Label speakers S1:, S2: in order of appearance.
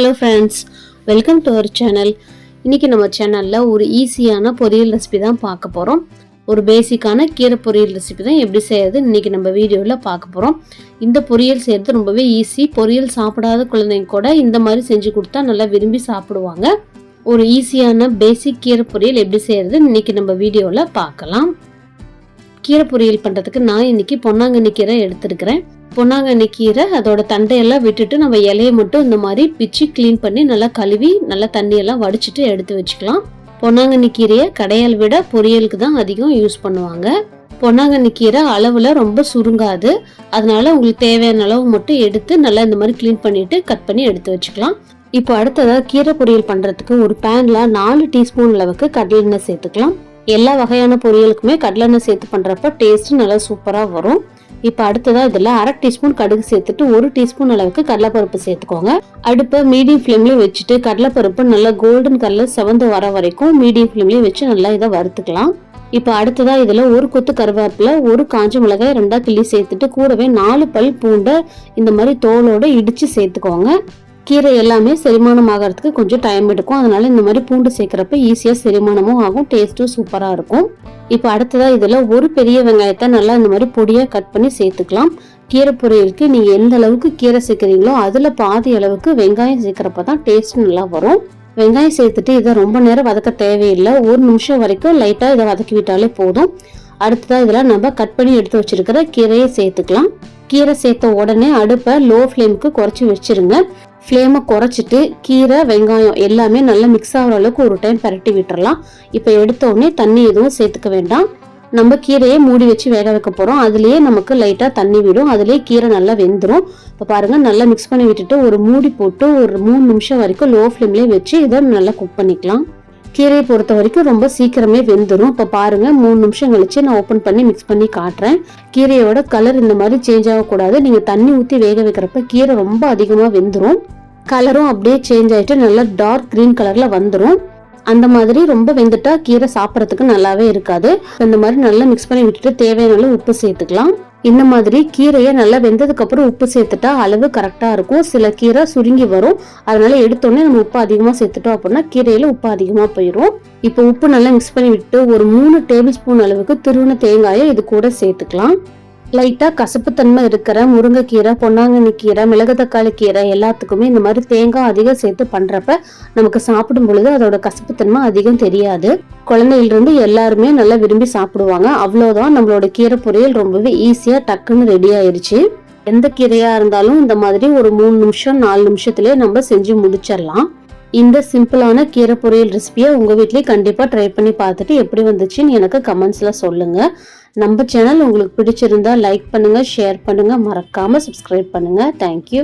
S1: Hello friends welcome to our channel இன்றைக்கி நம்ம சேனலில் ஒரு ஈஸியான பொரியல் ரெசிபி தான் பார்க்க போகிறோம் ஒரு பேசிக்கான கீரை பொரியல் ரெசிபி தான் எப்படி செய்கிறது இன்றைக்கி நம்ம வீடியோவில் பார்க்க போகிறோம் இந்த பொரியல் செய்கிறது ரொம்பவே ஈஸி பொரியல் சாப்பிடாத குழந்தைங்க கூட இந்த மாதிரி செஞ்சு கொடுத்தா நல்லா விரும்பி சாப்பிடுவாங்க. ஒரு ஈஸியான பேசிக் கீரை பொரியல் எப்படி செய்கிறது இன்றைக்கி நம்ம வீடியோவில் பார்க்கலாம். கீரை பொரியல் பண்ணுறதுக்கு நான் இன்னைக்கு பொன்னாங்கண்ணி கீரை எடுத்துருக்கிறேன். பொன்னாங்கண்ணி கீரை அதோட தண்டையெல்லாம் விட்டுட்டு நம்ம இலையை மட்டும் இந்த மாதிரி பிச்சு க்ளீன் பண்ணி நல்லா கழுவி நல்லா தண்ணியெல்லாம் வடிச்சிட்டு எடுத்து வச்சுக்கலாம். பொன்னாங்கண்ணி கீரையை கடையால் விட பொரியலுக்கு தான் அதிகம் யூஸ் பண்ணுவாங்க. பொன்னாங்கண்ணி கீரை அளவில் ரொம்ப சுருங்காது. அதனால உங்களுக்கு தேவையான அளவு மட்டும் எடுத்து நல்லா இந்த மாதிரி க்ளீன் பண்ணிட்டு கட் பண்ணி எடுத்து வச்சுக்கலாம். இப்போ அடுத்ததாக கீரை பொரியல் பண்ணுறதுக்கு ஒரு பேனில் நாலு டீஸ்பூன் அளவுக்கு கடலெண்ணெய் சேர்த்துக்கலாம். எல்லா வகையான பொரியலுக்குமே கடலெண்ணெய் சேர்த்து பண்ணுறப்ப டேஸ்ட்டு நல்லா சூப்பராக வரும். இப்போ அடுத்ததாக இதில் அரை டீஸ்பூன் கடுகு சேர்த்துட்டு ஒரு டீஸ்பூன் அளவுக்கு கடலைப்பருப்பு சேர்த்துக்கோங்க. அடுப்பை மீடியம் ஃப்ளேம்லேயே வச்சுட்டு கடலைப்பருப்பு நல்லா கோல்டன் கலர் செவந்து வர வரைக்கும் மீடியம் ஃப்ளேம்லேயே வச்சு நல்லா இதை வறுத்துக்கலாம். இப்போ அடுத்ததா இதில் ஒரு கொத்து கருவேப்பிலை ஒரு காஞ்ச மிளகாய் ரெண்டாக கிள்ளி சேர்த்துட்டு கூடவே நாலு பல் பூண்டை இந்த மாதிரி தோலோடு இடித்து சேர்த்துக்கோங்க. கீரை எல்லாமே செரிமானம் ஆகிறதுக்கு கொஞ்சம் டைம் எடுக்கும். அதனால இந்த மாதிரி பூண்டு சேர்க்குறப்ப ஈஸியாக செரிமானமும் ஆகும் டேஸ்ட்டும் சூப்பராக இருக்கும். இப்போ அடுத்ததாக இதில் ஒரு பெரிய வெங்காயத்தை நல்லா இந்த மாதிரி பொடியாக கட் பண்ணி சேர்த்துக்கலாம். கீரை பொரியலுக்கு நீங்கள் எந்த அளவுக்கு கீரை சேர்க்குறீங்களோ அதில் பாதி அளவுக்கு வெங்காயம் சேர்க்குறப்ப தான் டேஸ்ட் நல்லா வரும். வெங்காயம் சேர்த்துட்டு இதை ரொம்ப நேரம் வதக்க தேவையில்லை. ஒரு நிமிஷம் வரைக்கும் லைட்டாக இதை வதக்கி விட்டாலே போதும். அடுத்ததாக இதில் நம்ம கட் பண்ணி எடுத்து வச்சிருக்கிற கீரையை சேர்த்துக்கலாம். கீரை சேர்த்த உடனே அடுப்பை லோ ஃப்ளேமுக்கு குறைச்சி வச்சிருங்க. ஃப்ளேமை குறைச்சிட்டு கீரை வெங்காயம் எல்லாமே நல்லா மிக்ஸ் ஆகிற அளவுக்கு ஒரு டைம் பரட்டி விட்டுறலாம். இப்போ எடுத்தோடனே தண்ணி எதுவும் சேர்த்துக்க வேண்டாம். நம்ம கீரையை மூடி வச்சு வேக வைக்க போகிறோம் அதுலேயே நமக்கு லைட்டாக தண்ணி விடும். அதுலேயே கீரை நல்லா வெந்துடும் இப்போ பாருங்கள் நல்லா மிக்ஸ் பண்ணி விட்டுட்டு ஒரு மூடி போட்டு ஒரு மூணு நிமிஷம் வரைக்கும் லோ ஃப்ளேம்லேயே வச்சு இதை நல்லா குக் பண்ணிக்கலாம். கீரையை பொறுத்த வரைக்கும் ரொம்ப சீக்கிரமே வெந்துடும் இப்போ பாருங்க மூணு நிமிஷம் கழிச்சு நான் ஓப்பன் பண்ணி மிக்ஸ் பண்ணி காட்டுறேன். கீரையோட கலர் இந்த மாதிரி சேஞ்ச் ஆகக்கூடாது. நீங்கள் தண்ணி ஊற்றி வேக வைக்கிறப்ப கீரை ரொம்ப அதிகமாக வெந்துடும் கலரும் அப்படியே சேஞ்ச் ஆகிட்டு நல்லா டார்க் க்ரீன் கலரில் வந்துடும் அந்த மாதிரி ரொம்ப வெந்துட்டா கீரை சாப்பிட்றதுக்கு நல்லாவே இருக்காது. இந்த மாதிரி நல்லா மிக்ஸ் பண்ணி விட்டுட்டு தேவையான உப்பு சேர்த்துக்கலாம். இந்த மாதிரி கீரையை நல்லா வெந்ததுக்கு அப்புறம் உப்பு சேர்த்துட்டா அளவு கரெக்டாக இருக்கும். சில கீரை சுருங்கி வரும். அதனால எடுத்தோடனே நம்ம உப்பு அதிகமாக சேர்த்துட்டோம் அப்படின்னா கீரையில் உப்பு அதிகமாக போயிடும் இப்போ உப்பு நல்லா மிக்ஸ் பண்ணி விட்டு ஒரு மூணு டேபிள் ஸ்பூன் அளவுக்கு திருவண்ண தேங்காயை இது கூட சேர்த்துக்கலாம். லைட்டாக கசப்புத்தன்மை இருக்கிற முருங்கைக்கீரை பொன்னாங்கண்ணி கீரை மிளகு தக்காளி கீரை எல்லாத்துக்குமே இந்த மாதிரி தேங்காய் அதிகம் சேர்த்து பண்ணுறப்ப நமக்கு சாப்பிடும் பொழுது அதோட கசப்புத்தன்மை அதிகம் தெரியாது. குழந்தையிலிருந்து எல்லாருமே நல்லா விரும்பி சாப்பிடுவாங்க. அவ்வளோதான் நம்மளோட கீரை பொரியல் ரொம்பவே ஈஸியாக டக்குன்னு ரெடி ஆயிடுச்சு எந்த கீரையாக இருந்தாலும் இந்த மாதிரி ஒரு மூணு நிமிஷம் நாலு நிமிஷத்துலேயே நம்ம செஞ்சு முடிச்சிடலாம். இந்த சிம்பிளான கீரை பொரியல் ரெசிபியை உங்கள் வீட்லேயே கண்டிப்பாக ட்ரை பண்ணி பார்த்துட்டு எப்படி வந்துச்சுன்னு எனக்கு கமெண்ட்ஸில் சொல்லுங்கள் நம்ம சேனல் உங்களுக்கு பிடிச்சிருந்தா லைக் பண்ணுங்கள் ஷேர் பண்ணுங்கள் மறக்காமல் சப்ஸ்கிரைப் பண்ணுங்கள் தேங்க்யூ